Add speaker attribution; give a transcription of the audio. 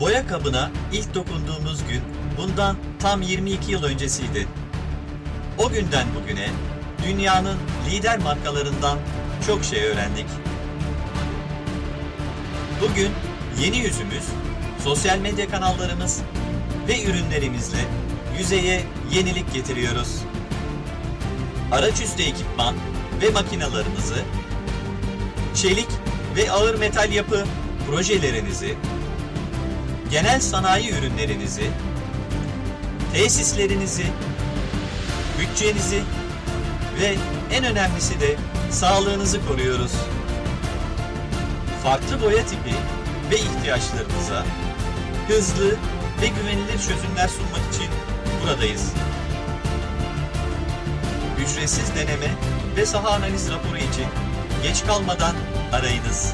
Speaker 1: Boya kabına ilk dokunduğumuz gün bundan tam 22 yıl öncesiydi. O günden bugüne dünyanın lider markalarından çok şey öğrendik. Bugün yeni yüzümüz, sosyal medya kanallarımız ve ürünlerimizle yüzeye yenilik getiriyoruz. Araçüstü ekipman ve makinalarınızı, çelik ve ağır metal yapı projelerinizi, genel sanayi ürünlerinizi, tesislerinizi, bütçenizi ve en önemlisi de sağlığınızı koruyoruz. Farklı boya tipi ve ihtiyaçlarınıza hızlı ve güvenilir çözümler sunmak için buradayız. Ücretsiz deneme ve saha analiz raporu için geç kalmadan arayınız.